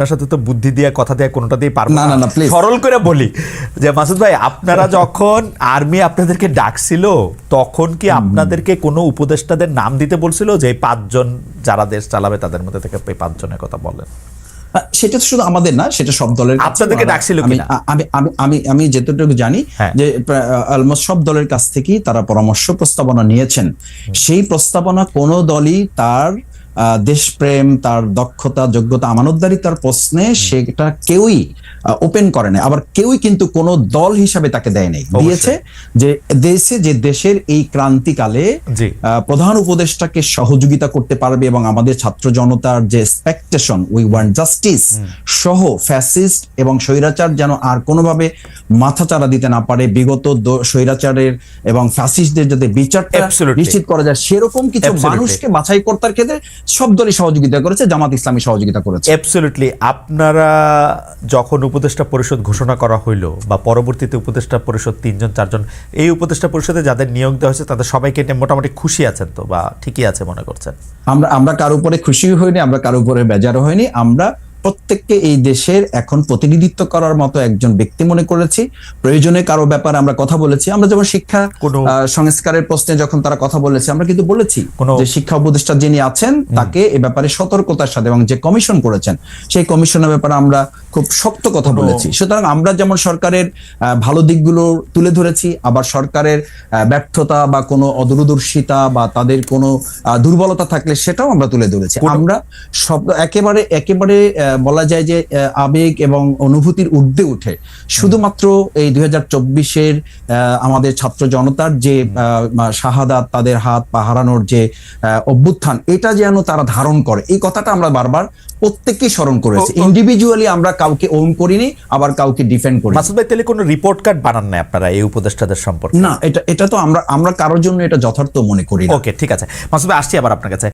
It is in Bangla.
আপনার সাথে তো বুদ্ধি দিয়ে কথা দিয়ে কোনোটা দিয়ে পারব না, না, না, please. সরল করে বলি যে মাসুদ ভাই আপনারা যখন আর্মি আপনাদেরকে ডাকছিল তখন কি আপনাদেরকে কোনো উপদেষ্টাদের নাম দিতে বলছিল যে এই পাঁচজন যারা দেশ চালাবে তাদের মধ্যে থেকে এই পাঁচজনের কথা বলেন? সেটা তো শুধু আমাদের না সেটা সব দলের আপনাদেরকে ডাকছিল আমি আমি আমি আমি যেতটুকু জানি হ্যাঁ। যে অলমোস্ট সব দলের কাছ থেকেই তারা পরামর্শ প্রস্তাবনা নিয়েছেন। সেই প্রস্তাবনা কোনো দলই তার দেশপ্রেম তার দক্ষতা যোগ্যতা আমানতদারিতার প্রশ্নে সেটা কেউই ওপেন করে না আবার কেউই কিন্তু কোনো দল হিসাবে তাকে দেয় নাই। দিয়েছে যে দেশে যে দেশের এই ক্রান্তিকালে প্রধান উপদেষ্টাকে সহযোগিতা করতে পারবে এবং আমাদের ছাত্র জনতার যে এক্সপেকটেশন উই ওয়ান্ট জাস্টিস সহ ফ্যাসিস্ট এবং স্বৈরাচার যেন আর কোনোভাবে মাথাচাড়া দিতে না পারে বিগত স্বৈরাচারের এবং ফ্যাসিস্টদের যাতে বিচারটা নিশ্চিত করা যায় সেরকম কিছু মানুষকে বাছাই কর্তার ক্ষেত্রে সব দলই সহযোগিতা করেছে জামাত ইসলামী সহযোগিতা করেছে। অ্যাবসলিউটলি আপনারা যখন উপদেষ্টা পরিষদ ঘোষণা করা হইল বা পরবর্তীতে উপদেষ্টা পরিষদ তিনজন চারজন এই উপদেষ্টা পরিষদে যাদের নিয়োগ দেওয়া হয়েছে তাদের সবাইকে নিয়ে মোটামুটি খুশি আছেন তো বা ঠিকই আছে মনে করছেন? আমরা আমরা কারও উপরে খুশি হইনি আমরা কারও উপরে বেজারও হয়নি আমরা প্রত্যেককে এই দেশের এখন প্রতিনিধিত্ব করার মতো একজন ব্যক্তি মনে করেছি। প্রয়োজনে কারও ব্যাপারে আমরা কথা বলেছি। আমরা যেমন শিক্ষা সংস্কারের প্রশ্নে যখন তারা কথা বলেছে আমরা কিন্তু বলেছি কোনো- যে শিক্ষা উপদেষ্টা যিনি আছেন তাকে এ ব্যাপারে সতর্কতার সাথে এবং যে কমিশন করেছেন সেই কমিশনের ব্যাপারে আমরা খুব শক্ত কথা বলেছি। সুতরাং আমরা যেমন সরকারের ভালো দিকগুলো তুলে ধরেছি আবার সরকারের ব্যর্থতা বা কোনো অদূরদর্শিতা বা তাদের কোনো দুর্বলতা থাকলে সেটাও আমরা তুলে ধরেছি। আমরা সব একেবারে একেবারে বলা যায় যে আবেগ এবং অনুভূতির ঊর্ধ্বে উঠে। শুধুমাত্র এই দুই হাজার চব্বিশের আমাদের ছাত্র জনতার যে শাহাদাত তাদের হাত পা হারানোর যে অভ্যুত্থান এটা যেন তারা ধারণ করে। এই কথাটা আমরা বারবার প্রত্যেককেই স্মরণ করেছি। ইন্ডিভিজুয়ালি আমরা কাউকে ওন করিনি আবার কাউকে ডিফেন্ড করি মাসুদ ভাই তাহলে কোনো রিপোর্ট কার্ড বানান না আপনারা এই উপদেষ্টাদের সম্পর্কে? না এটা এটা তো আমরা আমরা কারোর জন্য এটা যথার্থ মনে করি ওকে ঠিক আছে। মাসুদ ভাই আসছি আবার আপনার কাছে।